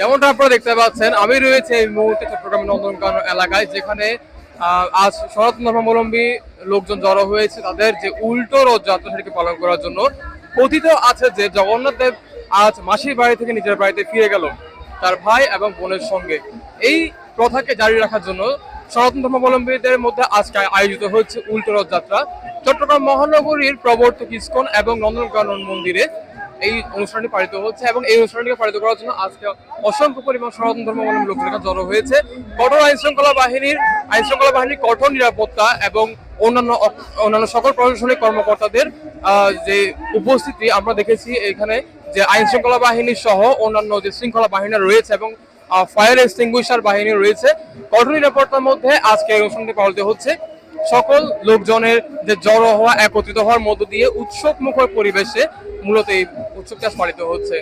যেমনটা আপনারা দেখতে পাচ্ছেন, আমি রয়েছে এই মুহূর্তে চট্টগ্রাম নন্দনকানন এলাকায়, যেখানে আজ সনাতন ধর্মাবলম্বী লোকজন জড়ো হয়েছে তাদের যে উল্টো রথযাত্রা সেটাকে পালন করার জন্য। কথিত আছে যে জগন্নাথ দেব আজ মাসির বাড়ি থেকে নিজের বাড়িতে ফিরে গেল, তার ভাই এবং বোনের সঙ্গে। এই প্রথাকে জারি রাখার জন্য সনাতন ধর্মাবলম্বীদের মধ্যে আজকে আয়োজিত হচ্ছে উল্টো রথযাত্রা চট্টগ্রাম মহানগরীর প্রবর্তক ইস্কন এবং নন্দনকানন মন্দিরে এই অনুষ্ঠানটি পালিত হচ্ছে এবং এই অনুষ্ঠানটিকে পালিত করার জন্য আজকে অসংখ্য পরিমাণ সনাতন ধর্মাবলম্বী লোকজন এখানে জড়ো হয়েছে। কঠোর আইন শৃঙ্খলা বাহিনীর আইন শৃঙ্খলা বাহিনীর কঠোর নিরাপত্তা এবং অন্যান্য অন্যান্য সকল প্রশাসনিক কর্মকর্তাদের যে উপস্থিতি আমরা দেখেছি এখানে, যে আইন শৃঙ্খলা বাহিনী সহ অন্যান্য যে শৃঙ্খলা বাহিনী রয়েছে এবং ফায়ার এক্সটিংগুইশার বাহিনী রয়েছে, কঠোর নিরাপত্তার মধ্যে আজকে এই অনুষ্ঠানটি পালিত হচ্ছে। সকল লোকজনের যে জড়ো হওয়া, একত্রিত হওয়ার মধ্য দিয়ে উৎসব মুখর পরিবেশে মূলত এই উৎসব চাষ পালিত হচ্ছে